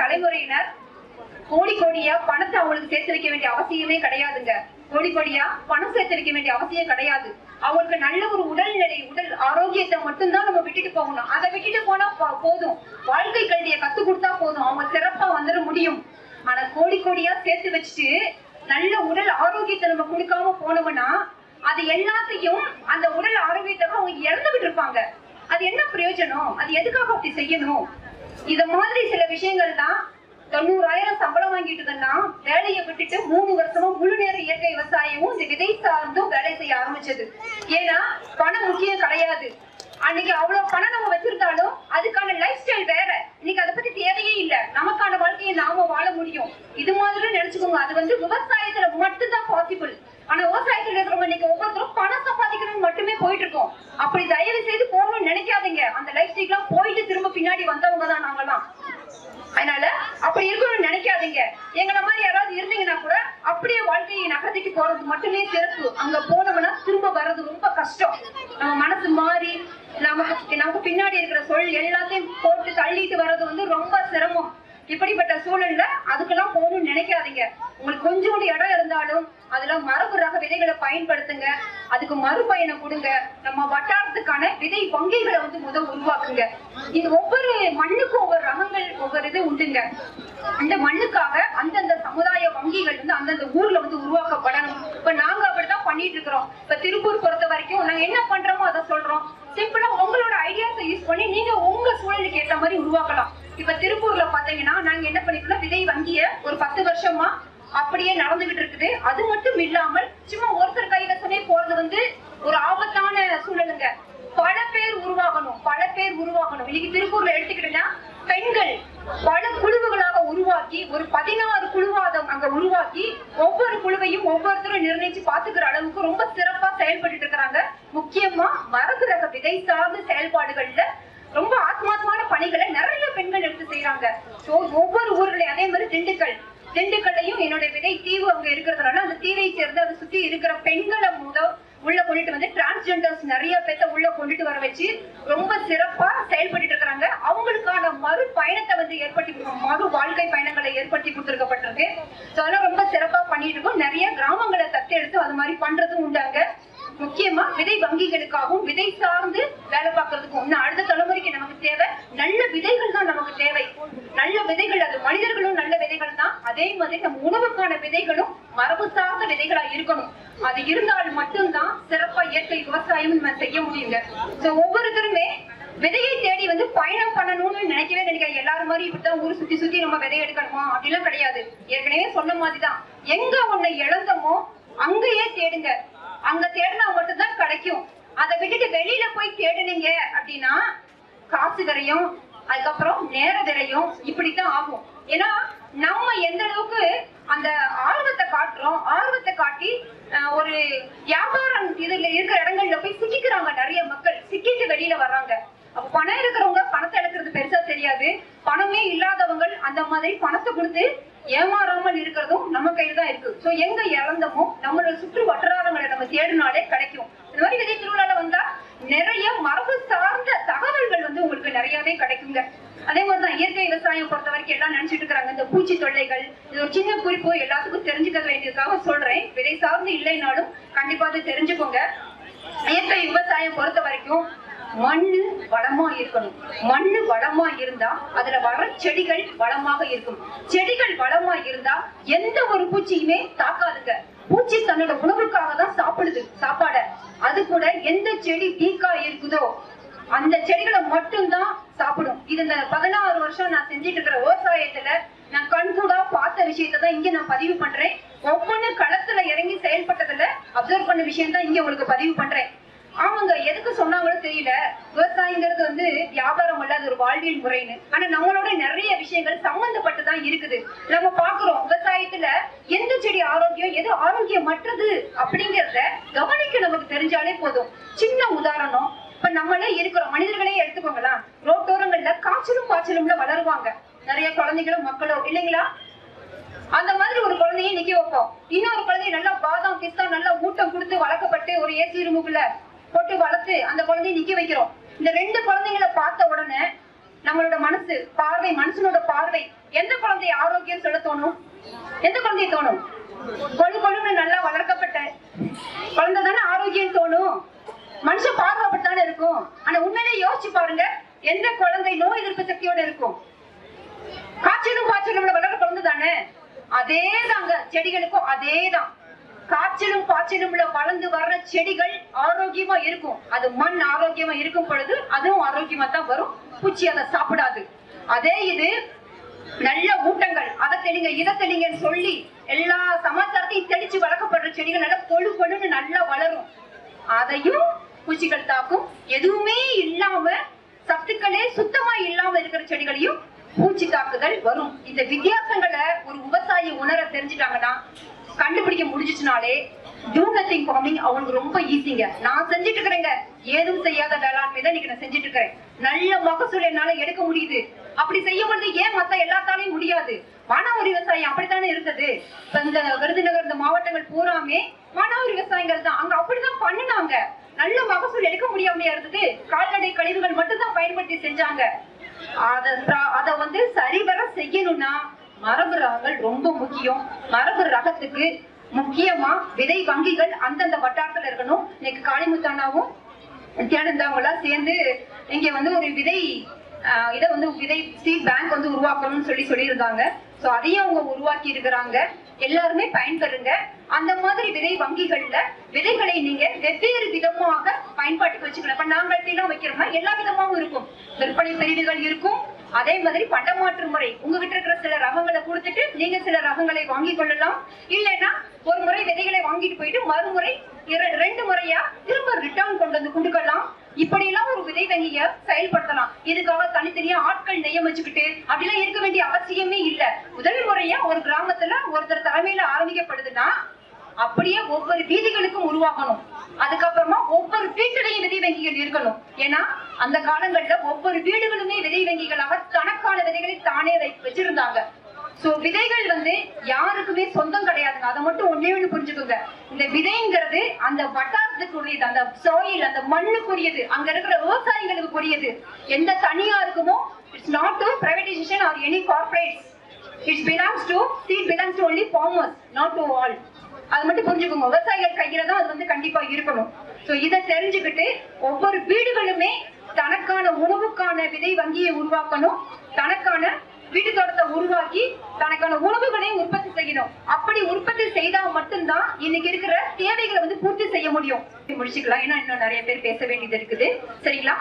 தலைமுறையினர் கோடி கோடியா பணத்தை அவங்களுக்கு சேர்த்து வைக்க வேண்டிய அவசியமே கிடையாதுங்க. கோடி கோடியா பணம் சேர்த்து வைக்க வேண்டிய அவசியம் கிடையாது. அவங்களுக்கு நல்ல ஒரு உடல்நிலை உடல் ஆரோக்கியத்தை மட்டும்தான் நம்ம விட்டுட்டு போகணும். அதை விட்டுட்டு போனா போதும். வாழ்க்கை கல்வியை கத்து கொடுத்தா போதும். அவங்க சிறப்பா வந்துட முடியும். ஆனா கோடி கோடியா சேர்த்து வச்சுட்டு நல்ல உடல் ஆரோக்கியத்தை நம்ம கொடுக்காம போனோம்னா அது எல்லாத்தையும் அந்த உடல் ஆரோக்கியத்தை அவங்க இறந்துகிட்டு இருப்பாங்க அது என்ன பிரயோஜனம்? அது எதுக்காக அப்படி செய்யணும்? இத மாதிரி சில விஷயங்கள் தான் தொண்ணூறாயிரம் சம்பளம் வாங்கிட்டு இருந்தா வேலையை விட்டுட்டு மூணு வருஷமா முழு நேர இயற்கை விவசாயமும் இந்த விதை சார்ந்தும் வேலை செய்ய ஆரம்பிச்சது. ஏன்னா பணம் முக்கியம் கிடையாது. அன்னைக்கு அவ்வளவு பணம் நம்ம வச்சிருந்தாலும் அதுக்கான லைஃப் ஸ்டைல் வேற. இன்னைக்கு அதை பத்தி தேவையே இல்ல. நமக்கான வாழ்க்கையை நாம வாழ முடியும். இது மாதிரி நினைச்சுக்கோங்க. அது வந்து விவசாயம் மட்டும்தான் பாசிபிள் ஆனா விவசாயத்துல இருக்கிறவங்க இன்னைக்கு ஒவ்வொருத்தரும் பணம் சம்பாதிக்கணும்னு மட்டுமே போயிட்டு இருக்கோம் அப்படி தயவு செய்து போகணும்னு நினைக்காதீங்க அந்த லைஃப் ஸ்டைல்லாம் போயிட்டு திரும்ப பின்னாடி சொல்லலாம் அதனால அப்படி இருக்கணும்னு நினைக்காதீங்க. எங்களை மாதிரி யாராவது இருந்தீங்கன்னா கூட அப்படியே வாழ்க்கையை நகர்த்திட்டு போறது மட்டுமே சிறப்பு. அங்க போனோம்னா திரும்ப வர்றது ரொம்ப கஷ்டம். நம்ம மனசு மாறி நமக்கு நமக்கு பின்னாடி இருக்கிற சொல் எல்லாத்தையும் போட்டு தள்ளிட்டு வர்றது வந்து ரொம்ப சிரமம். இப்படிப்பட்ட சூழல்ல அதுக்கெல்லாம் போகணும்னு நினைக்காதீங்க. உங்களுக்கு கொஞ்சோண்டு இடம் இருந்தாலும் அதுல மரபு ரக விதைகளை பயன்படுத்துங்க. அதுக்கு மறுபயணம் கொடுங்க. நம்ம வட்டாரத்துக்கான விதை வங்கிகளை வந்து முதல் உருவாக்குங்க. இது ஒவ்வொரு மண்ணுக்கும் ஒவ்வொரு அந்த மண்ணுக்காக அந்தந்த சமுதாய வங்கிகள் வந்து அந்தந்த ஊர்ல வந்து உருவாக்கப்படணும். இப்ப நாங்க அப்படிதான் பண்ணிட்டு இருக்கிறோம். இப்ப திருப்பூர் பொறுத்த வரைக்கும் நாங்க என்ன பண்றோமோ அதை சொல்றோம். சிம்பிளா உங்களோட ஐடியாஸை யூஸ் பண்ணி நீங்க உங்க சூழலுக்கு ஏத்த மாதிரி உருவாக்கலாம். இப்ப திருப்பூர்ல பாத்தீங்கன்னா நாங்க என்ன பண்ணிருக்கோம் விதை வங்கிய ஒரு பத்து வருஷமா அப்படியே நடந்துகிட்டு இருக்குது. அது மட்டும் இல்லாமல் சும்மா ஒருத்தர் கைவசமே போறது வந்து ஒரு ஆபத்தான சூழலுங்க. பல பேர் உருவாகணும். பல பேர் உருவாகணும். இன்னைக்கு திருப்பூர்ல எடுத்துக்கிட்டீங்கன்னா பெண்கள் பல குழுவுகளாக உருவாக்கி ஒரு பதினாறு குழுவாதம் அங்க உருவாக்கி ஒவ்வொரு ஒவ்வொருத்தரும் நிர்ணயிச்சு பாத்துக்கிற அளவுக்கு ரொம்ப சிறப்பா செயல்பட்டு இருக்கிறாங்க. முக்கியமா மரபு ரக விதை சார்ந்த செயல்பாடுகள்ல ரொம்ப ஆத்மாத்மான பணிகளை நிறைய பெண்கள் எடுத்து செய்யறாங்க சோ ஒவ்வொரு ஊர்களையும் அதே மாதிரி திண்டுக்கல். திண்டுக்கல்லையும் என்னுடைய விதை தீவு அங்க இருக்கிறதுனால அந்த தீவை சேர்ந்து அதை சுத்தி இருக்கிற பெண்களை மூலம் உள்ள கொண்டுட்டு வந்து டிரான்ஸ்ஜெண்டர்ஸ் நிறைய பேத்த உள்ள கொண்டுட்டு வர வச்சு ரொம்ப சிறப்பா செயல்பட்டு இருக்கிறாங்க. அவங்களுக்கான மறு பயணத்தை வந்து ஏற்படுத்தி மறு வாழ்க்கை பயணங்களை ஏற்படுத்தி கொடுத்துருக்கப்பட்டிருக்கு. அதெல்லாம் ரொம்ப சிறப்பா பண்ணிட்டு இருக்கோம் நிறைய கிராமங்களை தத்தெடுத்து அது மாதிரி பண்றதும் உண்டாங்க முக்கியமா விதை வங்கிகளுக்காகவும் விதை சார்ந்து வேலை பார்க்கறதுக்கும். அடுத்த தலைமுறைக்கு நமக்கு தேவை. நல்ல விதைகள் தான் நமக்கு தேவை. நல்ல விதைகள் அது மனிதர்களும் நல்ல விதைகள் தான். அதே மாதிரி நம்ம உணவுக்கான விதைகளும் மரபு சார்ந்த விதைகளா இருக்கணும். அது இருந்தால் மட்டும்தான் சிறப்பா இயற்கை விவசாயம் நம்ம செய்ய முடியுங்க. சோ ஒவ்வொருத்தருமே விதையை தேடி வந்து பயணம் பண்ணணும்னு நினைக்கவே நினைக்கிறேன் எல்லாரும் மாதிரி இப்படிதான் ஊர் சுத்தி சுத்தி நம்ம விதை எடுக்கணுமா? அப்படிலாம் கிடையாது. ஏற்கனவே சொன்ன மாதிரிதான். எங்க உன்னை இழந்தமோ அங்கேயே தேடுங்க. அங்க தேடினா மட்டும்தான் கிடைக்கும். அதை விட்டுட்டு வெளியில போய் தேடுனீங்க அப்படின்னா காசு விரையும் அதுக்கப்புறம் நேர விரையும் இப்படித்தான் ஆகும். ஏன்னா நம்ம எந்த அளவுக்கு அந்த ஆர்வத்தை காட்டுறோம் ஆர்வத்தை காட்டி ஒரு வியாபாரம் இதுல இருக்கிற இடங்கள்ல போய் சிக்கிக்கிறாங்க நிறைய மக்கள். சிக்கிட்டு வெளியில வர்றாங்க. அப்ப பணம் இருக்கிறவங்க பணத்தை எடுக்கிறது பெருசா தெரியாது. பணமே இல்லாதவங்க அந்த மாதிரி பணத்தை கொடுத்து ஏமாறாமல் இருக்கிறதும் நம்ம கையில தான் இருக்கு. சோ எங்க இறந்தமோ நம்மளோட சுற்று வட்டாரங்களை நம்ம தேடினாலே கிடைக்கும். இந்த மாதிரி விதை திருவிழால வந்தா நிறைய மரபு சார்ந்த தகவல்கள் வந்து உங்களுக்கு நிறையவே கிடைக்குங்க. அதே மாதிரிதான் இயற்கை விவசாயம் பொறுத்த வரைக்கும் எல்லாம் நினைச்சிட்டு இருக்காங்க இந்த பூச்சி தொல்லைகள் இது ஒரு சின்ன குறிப்பு எல்லாத்துக்கும் தெரிஞ்சுக்க வேண்டியதுக்காக சொல்றேன். விதை சார்ந்து இல்லைனாலும் கண்டிப்பா அதை தெரிஞ்சுக்கோங்க. இயற்கை விவசாயம் பொறுத்த வரைக்கும் மண்ணு வளமா இருக்கணும். மண்ணு வளமா இருந்தா அதுல வர செடிகள் வளமாக இருக்கும். செடிகள் வளமா இருந்தா எந்த ஒரு பூச்சியுமே தாக்காதுங்க. பூச்சி தன்னோட உணவுக்காக தான் சாப்பிடுது சாப்பாட. அது கூட எந்த செடி டீக்கா இருக்குதோ அந்த செடிகளை மட்டும்தான் சாப்பிடும். இது இந்த பதினாறு வருஷம் நான் செஞ்சிட்டு இருக்கிற விவசாயத்துல நான் கண்கூடா பார்த்த விஷயத்தை தான் இங்க நான் பதிவு பண்றேன். ஒவ்வொன்னு களத்துல இறங்கி செயல்பட்டதுல அப்சர்வ் பண்ண விஷயம் தான் இங்க உங்களுக்கு பதிவு பண்றேன். அவங்க எதுக்கு சொன்னாங்களோ தெரியல. விவசாயங்கிறது வந்து வியாபாரம் அல்ல அது ஒரு வாழ்வியல் முறைன்னு. ஆனா நம்மளோட நிறைய விஷயங்கள் சம்பந்தப்பட்டு தான் இருக்குது. நம்ம பாக்குறோம் விவசாயத்துல எந்த செடி ஆரோக்கியம் எது ஆரோக்கியமற்றது அப்படிங்கறத கவனிக்க நமக்கு தெரிஞ்சாலே போதும். சின்ன உதாரணம் இப்ப நம்மளே இருக்கிறோம் மனிதர்களே எடுத்துக்கோங்களா ரோட்டோரங்கள்ல காய்ச்சலும் பாய்ச்சலும்ல வளருவாங்க. நிறைய குழந்தைகளும் மக்களோ இல்லைங்களா? அந்த மாதிரி ஒரு குழந்தைய நிக்க வைப்போம். இன்னொரு குழந்தைய நல்லா பாதாம் பிஸ்தா நல்லா ஊட்டம் கொடுத்து வளர்க்கப்பட்டு ஒரு ஏசி ரூமுக்குள்ள போட்டு வளர்த்து அந்த குழந்தைய நிக்க வைக்கிறோம். இந்த ரெண்டு குழந்தைங்களை பார்த்த உடனே நம்மளோட மனசு பார்வை மனுஷனோட பார்வை எந்த குழந்தைய ஆரோக்கியம் சொல்ல தோணும் எந்த குழந்தைய தோணும்? கொழு கொழுன்னு நல்லா வளர்க்கப்பட்ட குழந்தை தானே ஆரோக்கியம் தோணும். மனுஷன் பார்வைப்பட்டானே இருக்கும். ஆனா உண்மையிலே யோசிச்சு பாருங்க எந்த குழந்தை நோய் எதிர்ப்பு சக்தியோட இருக்கும்? காய்ச்சலும் காய்ச்சலும் வளர்க்க குழந்தை தானே? அதே தாங்க செடிகளுக்கும் அதே தான் காய்ச்சலும் பாய்ச்சலும்ல வளர்ந்து வர்ற செடிகள் ஆரோக்கியமா இருக்கும். அது மண் ஆரோக்கியமா இருக்கும் பொழுது அதுவும் ஆரோக்கியமா தான் வரும். பூச்சி அதை சாப்பிடாது. அதே இது நல்ல ஊட்டங்கள் அதை தெளிங்க இதை தெளிங்கன்னு சொல்லி எல்லா சமாச்சாரத்தையும் தெளிச்சு வளர்க்கப்படுற செடிகள் நல்லா கொழு கொழுன்னு நல்லா வளரும். அதையும் பூச்சிகள் தாக்கும். எதுவுமே இல்லாம சத்துக்களே சுத்தமா இல்லாம இருக்கிற செடிகளையும் பூச்சி தாக்குதல் வரும். இந்த வித்தியாசங்களை ஒரு விவசாயி உணர தெரிஞ்சுட்டாங்கன்னா கண்டுபிடிக்க முடிஞ்சிச்சுனாலே டூ நத்திங் ஃபார்மிங் அவங்களுக்கு ரொம்ப ஈஸிங்க நான் செஞ்சுட்டு இருக்கிறேங்க ஏதும் செய்யாத வேளாண்மை தான் இன்னைக்கு நான் செஞ்சுட்டு இருக்கிறேன் நல்ல மகசூல் என்னால எடுக்க முடியுது. அப்படி செய்யும் பொழுது ஏன் மத்த எல்லாத்தாலையும் முடியாது? மானாவாரி விவசாயம் அப்படித்தானே இருக்குது இப்ப இந்த விருதுநகர் இந்த மாவட்டங்கள் பூராமே மானாவாரி விவசாயிகள் தான். அங்க அப்படிதான் பண்ணினாங்க. நல்ல மகசூல் எடுக்க முடியாமையா இருந்தது. கால்நடை கழிவுகள் மட்டும்தான் பயன்படுத்தி செஞ்சாங்க. அத அத வந்து சரிவர செய்யணும்னா மரபு ரகங்கள் ரொம்ப முக்கியம். மரபு ரகத்துக்கு முக்கியமா விதை வங்கிகள் அந்தந்த வட்டாரத்துல இருக்கணும். இன்னைக்கு காளிமுத்தானாவும் நித்யானந்தாவெல்லாம் சேர்ந்து இங்க வந்து ஒரு விதை இதை வந்து விதை சீட் பேங்க் வந்து உருவாக்கணும்னு சொல்லி சொல்லியிருந்தாங்க. ஸோ அதையும் அவங்க உருவாக்கி இருக்கிறாங்க. எல்லாருமே பயன்பெறுங்க. அந்த மாதிரி விதை வங்கிகள்ல விதைகளை நீங்க வெவ்வேறு விதமாக பயன்பாட்டுக்கு வச்சுக்கலாம் இப்ப நாங்கள் எல்லாம் வைக்கிறோம்னா எல்லா விதமாகவும் இருக்கும். விற்பனை பிரிவுகள் இருக்கும். அதே மாதிரி பண்டமாற்று முறை. உங்ககிட்ட இருக்கிற சில ரகங்களை கொடுத்துட்டு நீங்க சில ரகங்களை வாங்கி கொள்ளலாம். இல்லைன்னா ஒரு முறை விதைகளை வாங்கிட்டு போயிட்டு மறுமுறை ரெண்டு முறையா திரும்ப ரிட்டர்ன் கொண்டு வந்து கொடுக்கலாம் இப்படி எல்லாம் ஒரு விதை வங்கிய செயல்படுத்தலாம். இதுக்காக தனித்தனியா ஆட்கள் நியமிச்சுக்கிட்டு அப்படிலாம் இருக்க வேண்டிய அவசியமே இல்லை. முதல் முறையா ஒரு கிராமத்துல ஒருத்தர் தலைமையில ஆரம்பிக்கப்படுதுன்னா அப்படியே ஒவ்வொரு வீதிகளுக்கும் உருவாக்கணும் அதுக்கப்புறமா ஒவ்வொரு வீட்டிலையும் விதை வங்கிகள் இருக்கணும். ஏன்னா அந்த காலங்கள்ல ஒவ்வொரு வீடுகளுமே விதை வங்கிகளாக தனக்கான விதைகளை தானே வச்சிருந்தாங்க. சோ விதைகள் வந்து யாருக்குமே சொந்தம் கிடையாதுங்க. அதை மட்டும் ஒண்ணே ஒண்ணு புரிஞ்சுக்கோங்க. இந்த விதைங்கிறது அந்த வட்டாரத்துக்குரியது அந்த சோயில் அந்த மண்ணுக்குரியது அங்க இருக்கிற விவசாயிகளுக்கு புரியுது எந்த தனியாருக்குமோ it's not to privatization or any corporates it's belongs to seat belongs to only farmers not to all அது மட்டும் புரிஞ்சுக்கோங்க. விவசாயிகள் கையில தான் அது வந்து கண்டிப்பா இருக்கணும். சோ இதை தெரிஞ்சுக்கிட்டு ஒவ்வொரு வீடுகளுமே தனக்கான உணவுக்கான விதை வங்கியை உருவாக்கணும். தனக்கான வீட்டு தோட்டத்தை உருவாக்கி தனக்கான உணவுகளையும் உற்பத்தி செய்யணும். அப்படி உற்பத்தி செய்தா மட்டும்தான் இன்னைக்கு இருக்கிற தேவைகளை வந்து பூர்த்தி செய்ய முடியும். முடிச்சுக்கலாம். ஏன்னா இன்னும் நிறைய பேர் பேச வேண்டியது இருக்குது. சரிங்களா?